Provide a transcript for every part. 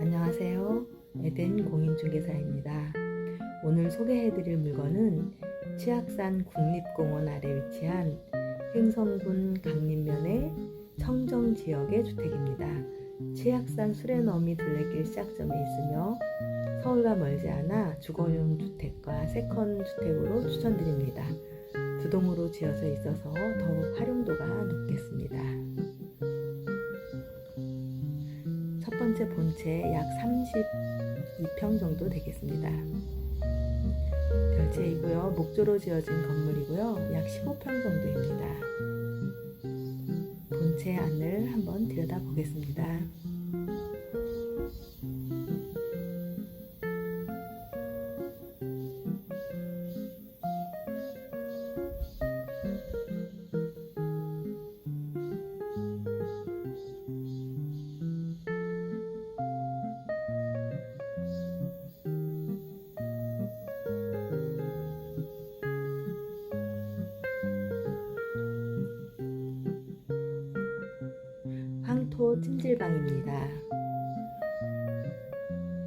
안녕하세요. 에덴 공인중개사입니다. 오늘 소개해드릴 물건은 치악산 국립공원 아래 위치한 횡성군 강림면의 청정 지역의 주택입니다. 치악산 수레너미 둘레길 시작점에 있으며 서울과 멀지 않아 주거용 주택과 세컨 주택으로 추천드립니다. 두 동으로 지어져 있어서 더욱 활용도가 높겠습니다. 번째 본체 약 32평 정도 되겠습니다. 별채이고요. 목조로 지어진 건물이고요. 약 15평 정도입니다. 본체 안을 한번 들여다 보겠습니다. 찜질방입니다.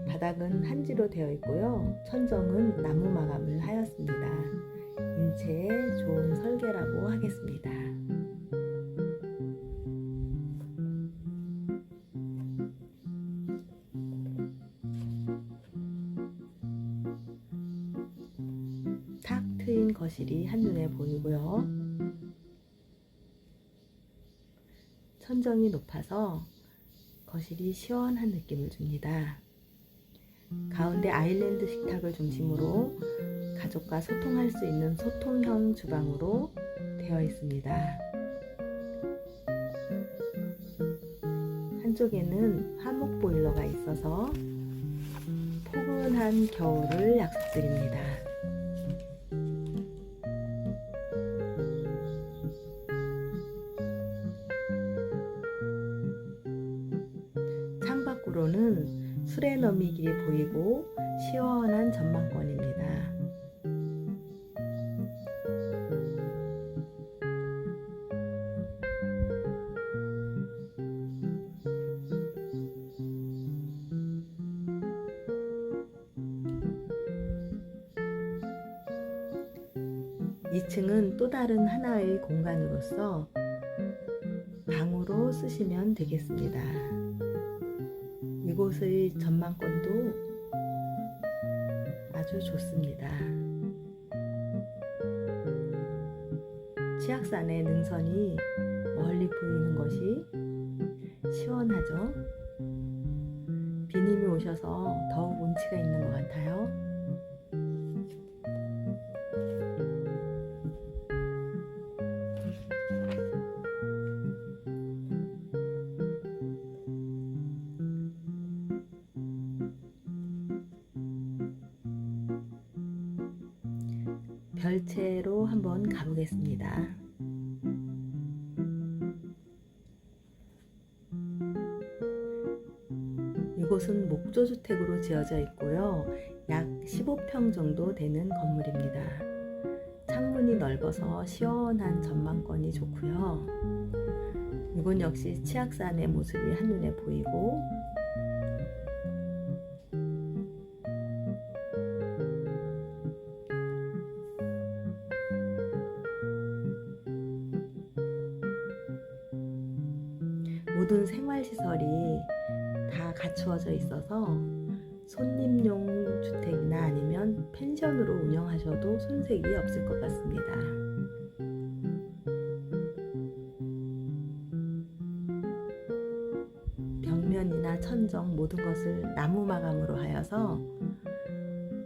바닥은 한지로 되어 있고요. 천정은 나무 마감을 하였습니다. 인체에 좋은 설계라고 하겠습니다. 탁 트인 거실이 한눈에 보이고요. 천정이 높아서 거실이 시원한 느낌을 줍니다. 가운데 아일랜드 식탁을 중심으로 가족과 소통할 수 있는 소통형 주방으로 되어 있습니다. 한쪽에는 화목 보일러가 있어서 포근한 겨울을 약속드립니다. 창밖으로는 수레너미 길이 보이고 시원한 전망권입니다. 이층은또 다른 하나의 공간으로서 방으로 쓰시면 되겠습니다. 이곳의 전망권도 아주 좋습니다. 치악산의 능선이 멀리 보이는 것이 시원하죠. 비님이 오셔서 더욱 운치가 있는 것 같아요. 별채로 한번 가보겠습니다. 이곳은 목조주택으로 지어져 있고요. 약 15평 정도 되는 건물입니다. 창문이 넓어서 시원한 전망권이 좋고요. 이곳 역시 치악산의 모습이 한눈에 보이고 모든 생활시설이 다 갖추어져 있어서 손님용 주택이나 아니면 펜션으로 운영하셔도 손색이 없을 것 같습니다. 벽면이나 천정 모든 것을 나무 마감으로 하여서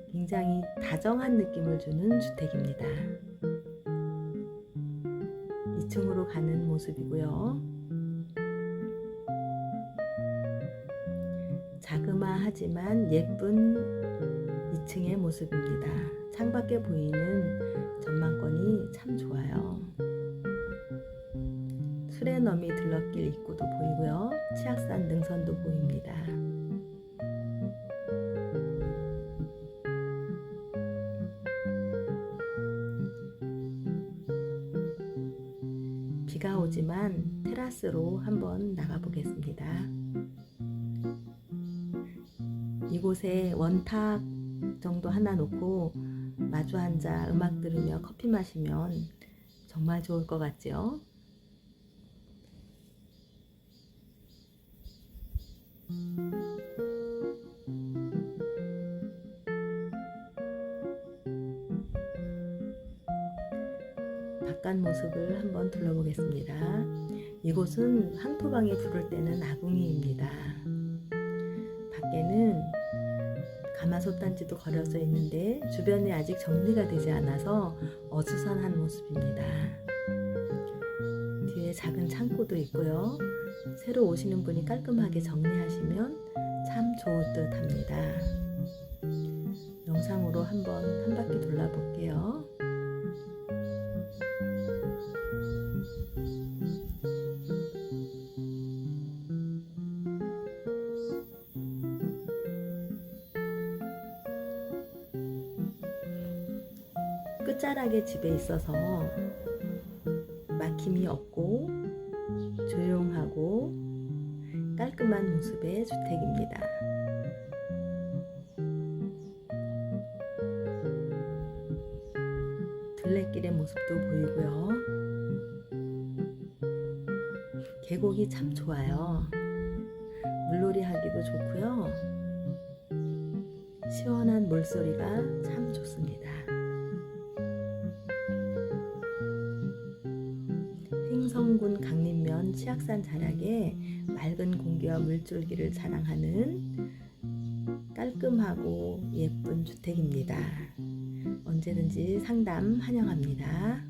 굉장히 다정한 느낌을 주는 주택입니다. 2층으로 가는 모습이고요. 하지만 예쁜 2층의 모습입니다. 창밖에 보이는 전망권이 참 좋아요. 수레너미 들렀길 입구도 보이고요. 치악산 능선도 보입니다. 비가 오지만 테라스로 한번 나가 보겠습니다. 이곳에 원탁 정도 하나 놓고 마주 앉아 음악 들으며 커피 마시면 정말 좋을 것 같죠? 바깥 모습을 한번 둘러보겠습니다. 이곳은 황토방에 불을 때는 아궁이입니다. 밖에는 가마솥 단지도 걸려져 있는데 주변에 아직 정리가 되지 않아서 어수선한 모습입니다. 뒤에 작은 창고도 있고요. 새로 오시는 분이 깔끔하게 정리하시면 참 좋을 듯 합니다. 영상으로 한번 한 바퀴 돌아볼게요. 끝자락에 집에 있어서 막힘이 없고 조용하고 깔끔한 모습의 주택입니다. 둘레길의 모습도 보이고요. 계곡이 참 좋아요. 물놀이 하기도 좋고요. 시원한 물소리가 참 좋습니다. 치악산 자락에 맑은 공기와 물줄기를 자랑하는 깔끔하고 예쁜 주택입니다. 언제든지 상담 환영합니다.